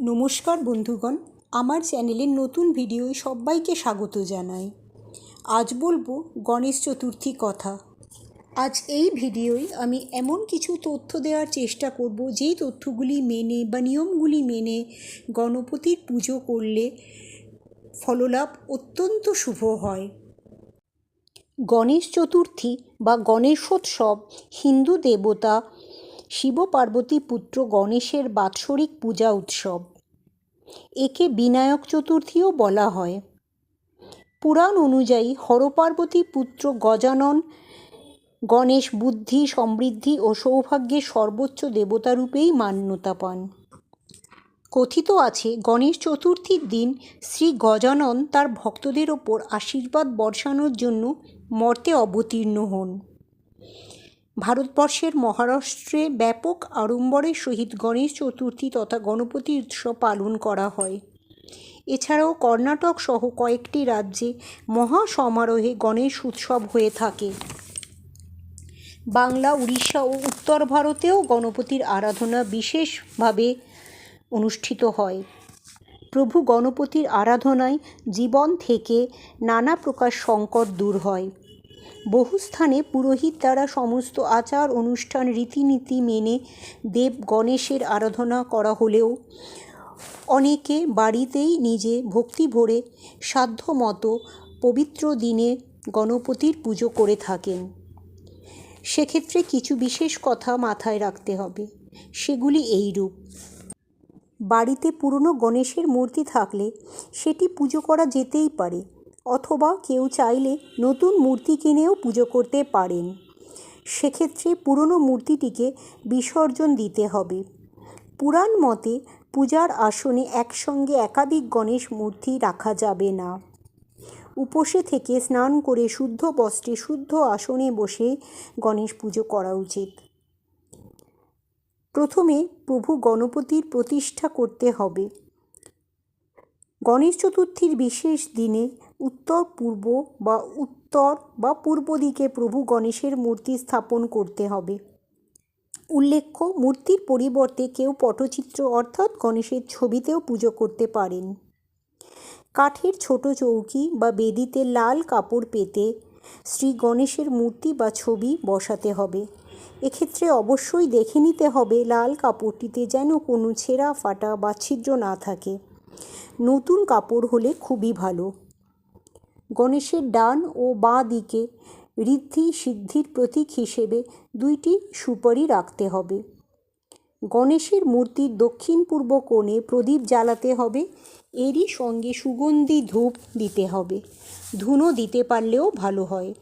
নমস্কার বন্ধুগণ, আমার চ্যানেলের নতুন ভিডিওয় সবাইকে স্বাগত জানাই। আজ বলব গণেশ চতুর্থী কথা। আজ এই ভিডিওয় আমি এমন কিছু তথ্য দেওয়ার চেষ্টা করব, যেই তথ্যগুলি মেনে বা নিয়মগুলি মেনে গণপতির পুজো করলে ফললাভ অত্যন্ত শুভ হয়। গণেশ চতুর্থী বা গণেশোৎসব হিন্দু দেবতা শিব পার্বতী পুত্র গণেশের বাৎসরিক পূজা উৎসব। একে বিনায়ক চতুর্থীও বলা হয়। পুরাণ অনুযায়ী হরপার্বতী পুত্র গজানন গণেশ বুদ্ধি, সমৃদ্ধি ও সৌভাগ্যের সর্বোচ্চ দেবতারূপেই মান্যতা পান। কথিত আছে, গণেশ চতুর্থীর দিন শ্রী গজানন তার ভক্তদের ওপর আশীর্বাদ বর্ষানোর জন্য মর্তে অবতীর্ণ হন। ভারতবর্ষের মহারাষ্ট্রে ব্যাপক আড়ম্বরের সহিত গণেশ চতুর্থী তথা গণপতি উৎসব পালন করা হয়। এছাড়াও কর্ণাটক সহ কয়েকটি রাজ্যে মহা সমারোহে গণেশ উৎসব হয়ে থাকে। বাংলা, উড়িষ্যা ও উত্তর ভারতেও গণপতির আরাধনা বিশেষভাবে অনুষ্ঠিত হয়। প্রভু গণপতির আরাধনায় জীবন থেকে নানা প্রকার সংকট দূর হয়। বহু স্থানে পুরোহিত দ্বারা সমস্ত আচার, অনুষ্ঠান, রীতিনীতি মেনে দেব গণেশের আরাধনা করা হলেও অনেকে বাড়িতেই নিজে ভক্তি ভরে সাধ্যমতো পবিত্র দিনে গণপতির পুজো করে থাকেন। সেক্ষেত্রে কিছু বিশেষ কথা মাথায় রাখতে হবে। সেগুলি এইরূপ। বাড়িতে পুরনো গণেশের মূর্তি থাকলে সেটি পুজো করা যেতেই পারে। অথবা কেউ চাইলে নতুন মূর্তি কিনেও পুজো করতে পারেন। সেক্ষেত্রে পুরনো মূর্তিটিকে বিসর্জন দিতে হবে। পুরাণ মতে পূজার আসনে একসঙ্গে একাধিক গণেশ মূর্তি রাখা যাবে না। উপসে থেকে স্নান করে শুদ্ধ বস্ত্রে শুদ্ধ আসনে বসে গণেশ পুজো করা উচিত। প্রথমে প্রভু গণপতির প্রতিষ্ঠা করতে হবে। গণেশ চতুর্থীর বিশেষ দিনে উত্তর পূর্ব বা উত্তর বা পূর্ব দিকে প্রভু গণেশের মূর্তি স্থাপন করতে হবে। উল্লেখ্য, মূর্তির পরিবর্তে কেউ পটচিত্র অর্থাৎ গণেশের ছবিতেও পুজো করতে পারেন। কাঠের ছোট চৌকি বা বেদিতে লাল কাপড় পেতে শ্রী গণেশের মূর্তি বা ছবি বসাতে হবে। এক্ষেত্রে অবশ্যই দেখে নিতে হবে লাল কাপড়টিতে যেন কোনো ছেঁড়া ফাটা বা ছিদ্র না থাকে। নতুন কাপড় হলে খুবই ভালো। গণেশের ডান ও বাঁ দিকে ঋদ্ধি সিদ্ধির প্রতীক হিসেবে দুইটি সুপারি রাখতে হবে। গণেশের মূর্তির দক্ষিণ পূর্ব কোণে প্রদীপ জ্বালাতে হবে, এরই সঙ্গে সুগন্ধি ধূপ দিতে হবে, ধুনো দিতে পারলেও ভালো হয়।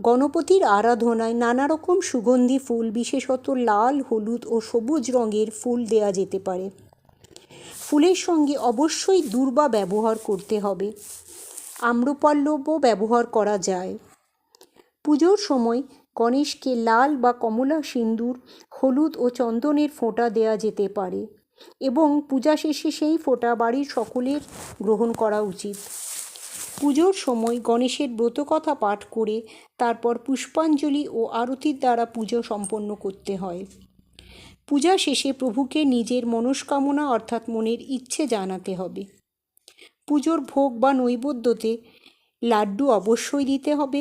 গণপতির আরাধনায় নানা রকম সুগন্ধি ফুল, বিশেষত লাল, হলুদ ও সবুজ রঙের ফুল দেয়া যেতে পারে। ফুলের সঙ্গে অবশ্যই দূর্বা ব্যবহার করতে হবে। আম্রপল্লবও ব্যবহার করা যায়। পুজোর সময় গণেশকে লাল বা কমলা সিন্দুর, হলুদ ও চন্দনের ফোঁটা দেয়া যেতে পারে এবং পূজা শেষে সেই ফোঁটা বাড়ির সকলের গ্রহণ করা উচিত। পুজোর সময় গণেশের ব্রতকথা পাঠ করে তারপর পুষ্পাঞ্জলি ও আরতির দ্বারা পুজো সম্পন্ন করতে হয়। পূজা শেষে প্রভুকে নিজের মনস্কামনা অর্থাৎ মনের ইচ্ছে জানাতে হবে। পুজোর ভোগ বা নৈবেদ্যতে লাড্ডু অবশ্যই দিতে হবে।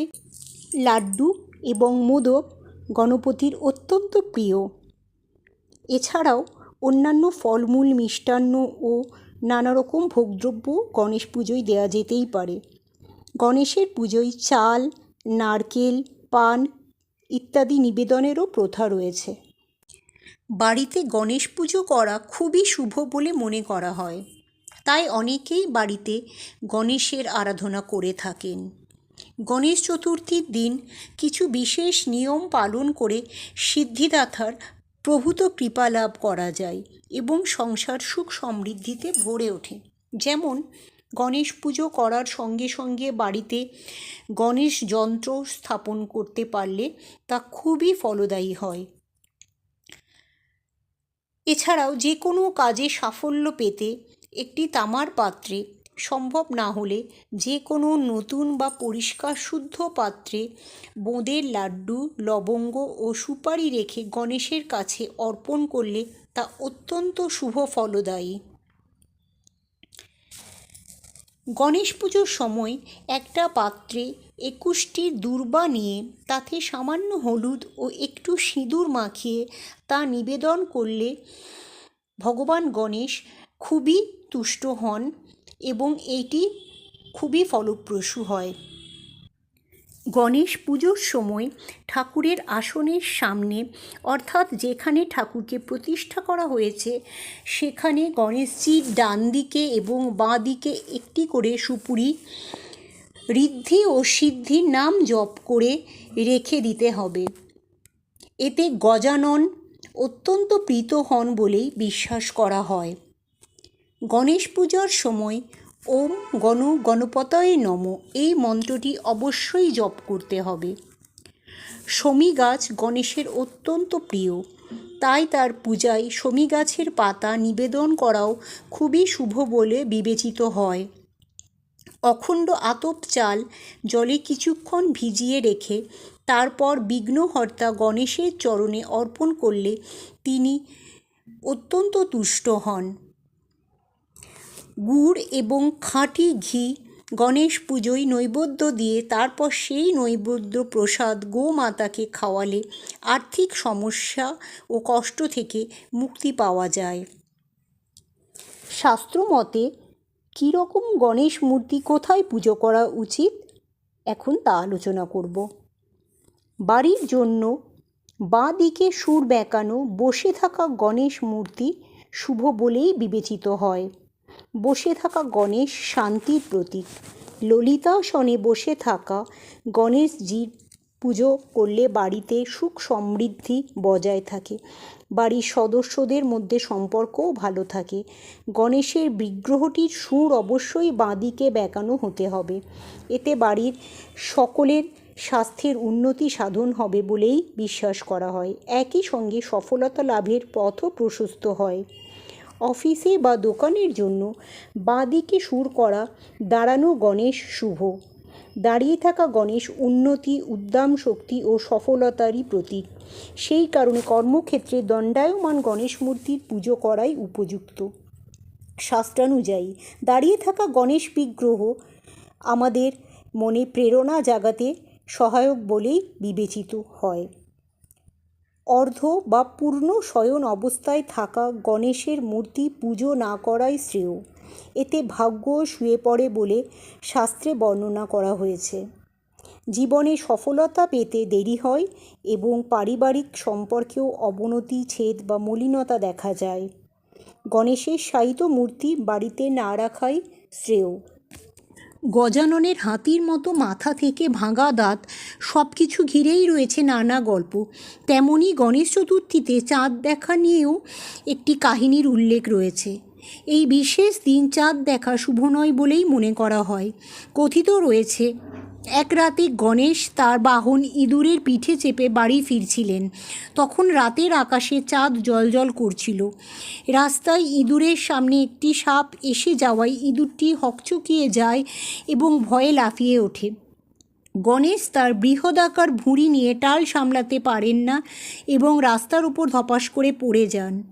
লাড্ডু এবং মোদক গণপতির অত্যন্ত প্রিয়। এছাড়াও অন্যান্য ফলমূল, মিষ্টান্ন ও নানা রকম ভোগদ্রব্য গণেশ পুজোয় দেওয়া যেতেই পারে। গণেশের পুজোয় চাল, নারকেল, পান ইত্যাদি নিবেদনেরও প্রথা রয়েছে। বাড়িতে গণেশ পুজো করা খুবই শুভ বলে মনে করা হয়। তাই অনেকেই বাড়িতে গণেশের আরাধনা করে থাকেন। গণেশ চতুর্থীর দিন কিছু বিশেষ নিয়ম পালন করে সিদ্ধিদাতার প্রভূত কৃপা লাভ করা যায় এবং সংসার সুখ সমৃদ্ধিতে ভরে ওঠে। যেমন গণেশ পুজো করার সঙ্গে সঙ্গে বাড়িতে গণেশ যন্ত্র স্থাপন করতে পারলে তা খুবই ফলদায়ী হয়। এছাড়াও যে কোনো কাজে সাফল্য পেতে একটি তামার পাত্রে। সম্ভব না হলে যে কোনো নতুন বা পরিষ্কার শুদ্ধ পাত্রে বোঁদের লাড্ডু, লবঙ্গ ও সুপারি রেখে গণেশের কাছে অর্পণ করলে তা অত্যন্ত শুভ ফলদায়ী। গণেশ পুজোর সময় একটা পাত্রে একুশটি দূর্বা নিয়ে তাতে সামান্য হলুদ ও একটু সিঁদুর মাখিয়ে তা নিবেদন করলে ভগবান গণেশ খুবই তুষ্ট হন এবং এইটি খুবই ফলপ্রসূ হয়। গণেশ পুজোর সময় ঠাকুরের আসনের সামনে, অর্থাৎ যেখানে ঠাকুরকে প্রতিষ্ঠা করা হয়েছে, সেখানে গণেশজির ডান দিকে এবং বাঁ দিকে একটি করে সুপুরি ঋদ্ধি ও সিদ্ধির নাম জপ করে রেখে দিতে হবে। এতে গজানন অত্যন্ত প্রীত হন বলেই বিশ্বাস করা হয়। গণেশ পূজার সময় ওম গণ গণপতয়ে নম এই মন্ত্রটি অবশ্যই জপ করতে হবে। শমী গাছ গণেশের অত্যন্ত প্রিয়, তাই তার পূজায় শমী গাছের পাতা নিবেদন করাও খুবই শুভ বলে বিবেচিত হয়। অখণ্ড আতপ চাল জলে কিছুক্ষণ ভিজিয়ে রেখে তারপর বিঘ্নহর্তা গণেশের চরণে অর্পণ করলে তিনি অত্যন্ত তুষ্ট হন। গুড় এবং খাঁটি ঘি, গণেশ পুজোয় নৈবেদ্য দিয়ে তারপর সেই নৈবেদ্য প্রসাদ গোমাতাকে খাওয়ালে আর্থিক সমস্যা ও কষ্ট থেকে মুক্তি পাওয়া যায়। শাস্ত্রমতে কীরকম গণেশ মূর্তি কোথায় পুজো করা উচিত? এখন তা আলোচনা করব। বাড়ির জন্য বাঁ দিকে সুর বেঁকানো, বসে থাকা গণেশ মূর্তি শুভ বলেই বিবেচিত হয়। বসে থাকা গণেশ শান্তির প্রতীক। ললিতা ললিতাসনে বসে থাকা গণেশজির পুজো করলে বাড়িতে সুখ সমৃদ্ধি বজায় থাকে। বাড়ির সদস্যদের মধ্যে সম্পর্কও ভালো থাকে। গণেশের বিগ্রহটির সুর অবশ্যই বাঁদিকে বেঁকানো হতে হবে। এতে বাড়ির সকলের স্বাস্থ্যের উন্নতি সাধন হবে বলেই বিশ্বাস করা হয়। একই সঙ্গে সফলতা লাভের পথও প্রশস্ত হয়। অফিসে বা দোকানের জন্য বাঁদিকে সুর করা দাঁড়ানো গণেশ শুভ। দাঁড়িয়ে থাকা গণেশ উন্নতি উদ্দাম শক্তি ও সফলতারই প্রতীক। সেই কারণে কর্মক্ষেত্রে দণ্ডায়মান গণেশ মূর্তির পুজো করাই উপযুক্ত। শাস্ত্রানুযায়ী, দাঁড়িয়ে থাকা গণেশ বিগ্রহ আমাদের মনে প্রেরণা জাগাতে সহায়ক বলেই বিবেচিত হয়। অর্ধ বা পূর্ণ শয়ন অবস্থায় থাকা গণেশের মূর্তি পুজো না করাই শ্রেয়। এতে ভাগ্য শুয়ে পড়ে বলে শাস্ত্রে বর্ণনা করা হয়েছে। জীবনে সফলতা পেতে দেরি হয় এবং পারিবারিক সম্পর্কেও অবনতি, ছেদ বা মলিনতা দেখা যায়। গণেশের শায়িত মূর্তি বাড়িতে না রাখাই শ্রেয়। গজাননের হাতির মতো মাথা থেকে ভাঙা দাঁত সব কিছু ঘিরেই রয়েছে নানা গল্প। তেমনই গণেশ চতুর্থীতে চাঁদ দেখা নিয়েও একটি কাহিনীর উল্লেখ রয়েছে। এই বিশেষ দিন চাঁদ দেখা শুভ নয় বলেই মনে করা হয়। কথিত রয়েছে এক রাতে গণেশ তার বাহন ইঁদুরের পিঠে চেপে বাড়ি ফিরছিলেন। তখন রাতের আকাশে চাঁদ জলজল করছিল। রাস্তায় ইঁদুরের সামনে একটি সাপ এসে যাওয়ায় ইঁদুরটি হকচকিয়ে যায় এবং ভয়ে লাফিয়ে ওঠে। গণেশ তার বৃহদাকার ভুঁড়ি নিয়ে টাল সামলাতে পারেন না এবং রাস্তার উপর ধপাস করে পড়ে যান।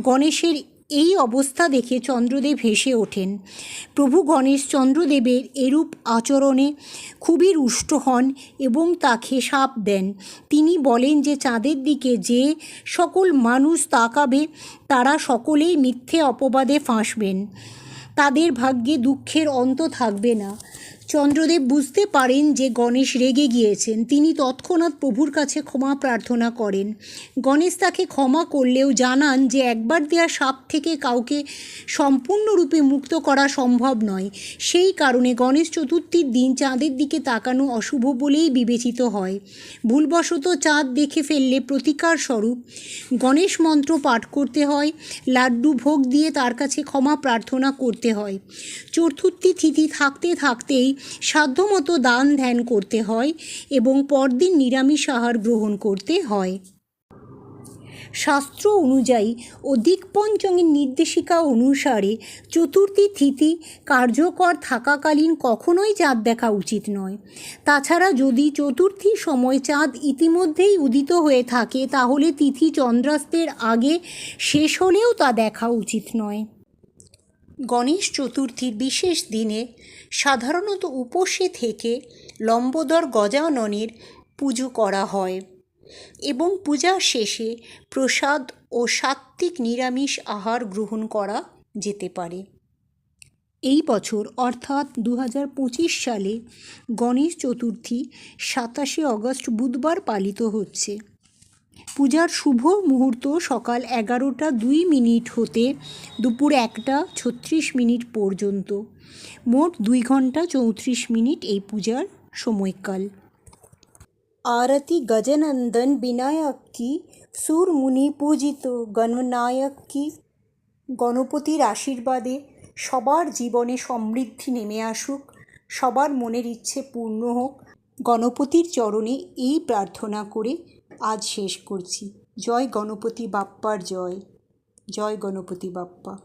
গণেশের এই অবস্থা দেখে চন্দ্রদেব হেসে ওঠেন। প্রভু গণেশ চন্দ্রদেবের এরূপ আচরণে খুবই রুষ্ট হন এবং তাকে সাপ দেন। তিনি বলেন যে, চাঁদের দিকে যে সকল মানুষ তাকাবে, তারা সকলেই মিথ্যে অপবাদে ফাঁসবেন। তাদের ভাগ্যে দুঃখের অন্ত থাকবে না। চন্দ্রদেব বুঝতে পারেন যে গণেশ রেগে গিয়েছেন। তিনি তৎক্ষণাৎ প্রভুর কাছে ক্ষমা প্রার্থনা করেন। গণেশ তাকে ক্ষমা করলেও জানান যে একবার দেওয়া সাপ থেকে কাউকে সম্পূর্ণরূপে মুক্ত করা সম্ভব নয়। সেই কারণে গণেশ চতুর্থীর দিন চাঁদের দিকে তাকানো অশুভ বলেই বিবেচিত হয়। ভুলবশত চাঁদ দেখে ফেললে প্রতিকার স্বরূপ। গণেশ মন্ত্র পাঠ করতে হয়, লাড্ডু ভোগ দিয়ে তার কাছে ক্ষমা প্রার্থনা করতে হয়। চতুর্থী তিথি থাকতে থাকতেই সাধ্যমতো দান ধ্যান করতে হয় এবং পরদিন নিরামিষ আহার গ্রহণ করতে হয়। শাস্ত্র অনুযায়ী অধিক পঞ্চমের নির্দেশিকা অনুসারে চতুর্থী, তিথি কার্যকর থাকাকালীন কখনোই চাঁদ দেখা উচিত নয়। তাছাড়া যদি চতুর্থীর সময় চাঁদ ইতিমধ্যেই উদিত হয়ে থাকে, তাহলে তিথি চন্দ্রাস্তের আগে শেষ হলেও তা দেখা উচিত নয়। গণেশ চতুর্থীর বিশেষ দিনে সাধারণত উপসে থেকে লম্বোদর গজাননের পুজো করা হয় এবং পূজার শেষে প্রসাদ ও সাত্ত্বিক নিরামিষ আহার গ্রহণ করা যেতে পারে। এই বছর অর্থাৎ দু হাজার পঁচিশ সালে গণেশ চতুর্থী সাতাশে অগস্ট বুধবার পালিত হচ্ছে। পূজার শুভ মুহূর্ত সকাল এগারোটা দুই মিনিট হতে দুপুর একটা ছত্রিশ মিনিট পর্যন্ত। মোট দুই ঘণ্টা চৌত্রিশ মিনিট এই পূজার সময়কাল। আরতি গজনন্দন বিনায়ক কি সুর মুনি পূজিত গণনায়ক কি গণপতির আশীর্বাদে সবার জীবনে সমৃদ্ধি নেমে আসুক, সবার মনের ইচ্ছে পূর্ণ হোক, গণপতির চরণে এই প্রার্থনা করে আজ শেষ করছি। জয় গণপতি বাপ্পার জয়। জয় গণপতি বাপ্পা।